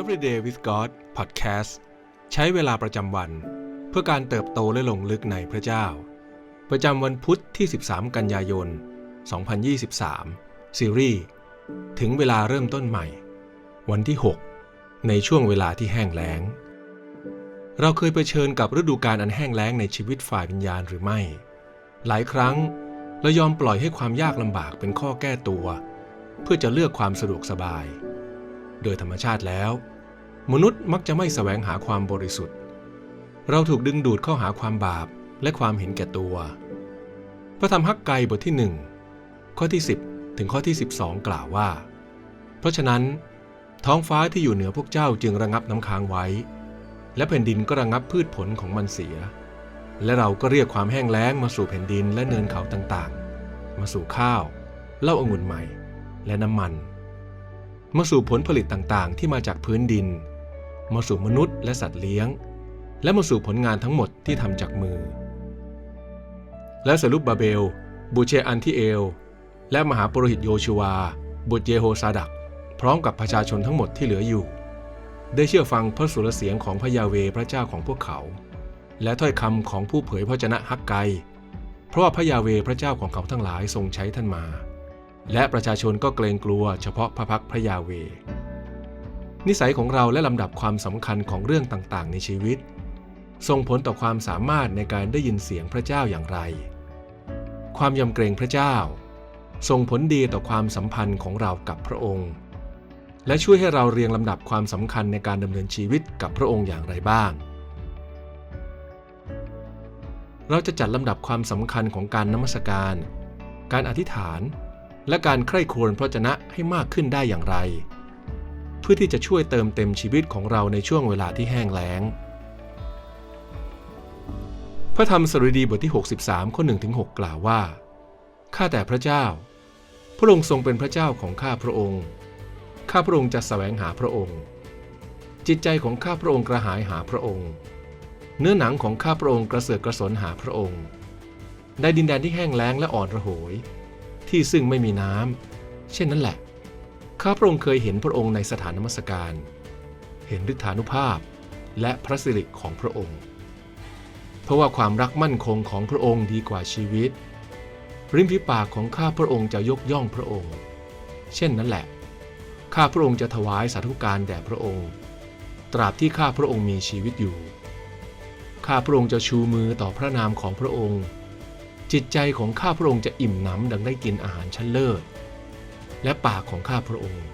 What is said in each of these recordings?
Everyday with God Podcast ใช้เวลาประจำวัน เพื่อการเติบโตและลงลึกในพระเจ้า ประจำวันพุทธที่ 13 กันยายน 2023 ซีรีส์ ถึงเวลาเริ่มต้นใหม่ วันที่ 6 ในช่วงเวลาที่แห้งแล้ง เราเคยเผชิญกับฤดูกาลอันแห้งแล้งในชีวิตฝ่ายวิญญาณหรือไม่ หลายครั้งเรายอมปล่อยให้ความยากลำบากเป็นข้อแก้ตัว เพื่อจะเลือกความสะดวกสบาย โดยธรรมชาติแล้ว มนุษย์มักจะไม่แสวงหาความบริสุทธิ์ เราถูกดึงดูดเข้าหาความบาปและความเห็นแก่ตัว พระธรรมฮักไกบทที่หนึ่งข้อที่ 10 ถึงข้อที่ 12 กล่าวว่า เพราะฉะนั้น ท้องฟ้าที่อยู่เหนือพวกเจ้าจึงระงับน้ำค้างไว้ และแผ่นดินก็ระงับพืชผลของมันเสีย และเราก็เรียกความแห้งแล้งมาสู่แผ่นดินและเนินเขาต่างๆ มาสู่ข้าวเหล้าองุ่นใหม่ และน้ำมัน มาสู่ผลผลิตต่างๆ ที่มาจากพื้นดิน มาสู่มนุษย์และสัตว์เลี้ยง และมาสู่ผลงานทั้งหมดที่ทำจากมือ และสรุปบาเบล บูเชอันทิเอล และมหาปรหิตโยชูวาบุตรเยโฮซาดัก พร้อมกับประชาชนทั้งหมดที่เหลืออยู่ ได้เชื่อฟังพระสุรเสียงของพระยาเวพระเจ้าของพวกเขา และถ้อยคำของผู้เผยพระชนะฮักไก เพราะว่าพระยาเวพระเจ้าของเขาทั้งหลายทรงใช้ท่านมา และประชาชนก็เกรงกลัวเฉพาะพระพักพระยาเว นิสัยของเราและลำดับความสำคัญของเรื่องต่างๆ ในชีวิต ส่งผลต่อความสามารถในการได้ยินเสียงพระเจ้าอย่างไร ความยำเกรงพระเจ้า ส่งผลดีต่อความสัมพันธ์ของเรากับพระองค์ และช่วยให้เราเรียงลำดับความสำคัญในการดำเนินชีวิตกับพระองค์อย่างไรบ้าง เราจะจัดลำดับความสำคัญของการนมัสการ การอธิษฐาน และการใคร่ครวญพระวจนะให้มากขึ้นได้อย่างไร เพื่อที่จะช่วยเติมเต็มชีวิตของเราในช่วงเวลาที่แห้งแล้ง พระธรรมสดุดีบทที่ 63ข้อ1ถึง6กล่าวว่า ข้าแต่พระเจ้า พระองค์ทรงเป็นพระเจ้าของข้าพระองค์ ข้าพระองค์จะแสวงหาพระองค์ จิตใจของข้าพระองค์กระหายหาพระองค์ เนื้อหนังของข้าพระองค์กระเสือกกระสนหาพระองค์ในดินแดนที่แห้งแล้งและอ่อนระโหย ที่ซึ่งไม่มีน้ำ เช่นนั้นแหละ ข้าพระองค์เคยเห็นพระองค์ในสถานนมัสการ เห็นฤทธานุภาพและพระสิริของพระองค์ เพราะว่าความรักมั่นคงของพระองค์ดีกว่าชีวิต ริมฝีปากของข้าพระองค์จะยกย่องพระองค์ เช่นนั้นแหละ ข้าพระองค์จะถวายสาธุการแด่พระองค์ ตราบที่ข้าพระองค์มีชีวิตอยู่ ข้าพระองค์จะชูมือต่อพระนามของพระองค์ จิตใจของข้าพระองค์จะอิ่มหนำดังได้กินอาหารชั้นเลิศ และปากของข้าพระองค์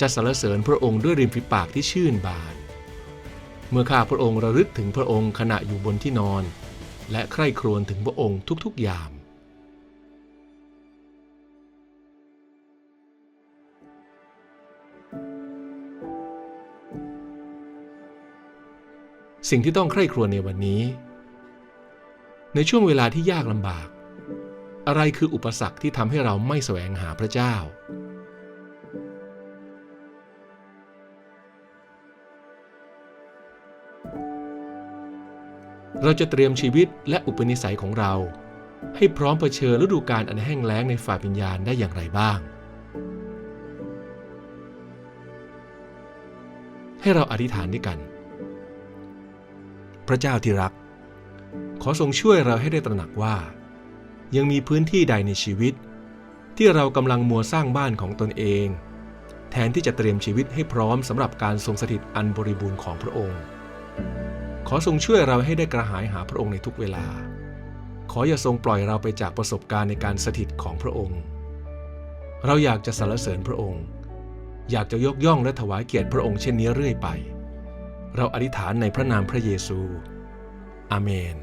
จะสรรเสริญพระองค์ด้วยริมฝีปากที่ชื่นบาน เมื่อข้าพระองค์ระลึกถึงพระองค์ขณะอยู่บนที่นอน และใคร่ครวญถึงพระองค์ทุกๆยาม สิ่งที่ต้องใคร่ครวญในวันนี้ ในช่วงเวลาที่ยากลำบาก อะไรคืออุปสรรคที่ทำให้เราไม่แสวงหาพระเจ้า เราจะเตรียมชีวิตและอุปนิสัยของเรา ให้พร้อมเผชิญฤดูกาลอันแห้งแล้งในฝ่ายวิญญาณได้อย่างไรบ้าง ให้เราอธิษฐานด้วยกัน พระเจ้าที่รัก ขอทรงช่วยเราให้ได้ตระหนักว่า ยังมีพื้นที่ใดในชีวิต ที่เรากำลังมัวสร้างบ้านของตนเอง แทนที่จะเตรียมชีวิตให้พร้อมสำหรับการทรงสถิตอันบริบูรณ์ของพระองค์ ขอทรงช่วยเราให้ได้กระหายหาพระองค์ในทุกเวลา ขออย่าทรงปล่อยเราไปจากประสบการณ์ในการสถิตของพระองค์ เราอยากจะสรรเสริญพระองค์ อยากจะยกย่องและถวายเกียรติพระองค์เช่นนี้เรื่อยไป เราอธิษฐานในพระนามพระเยซูอาเมน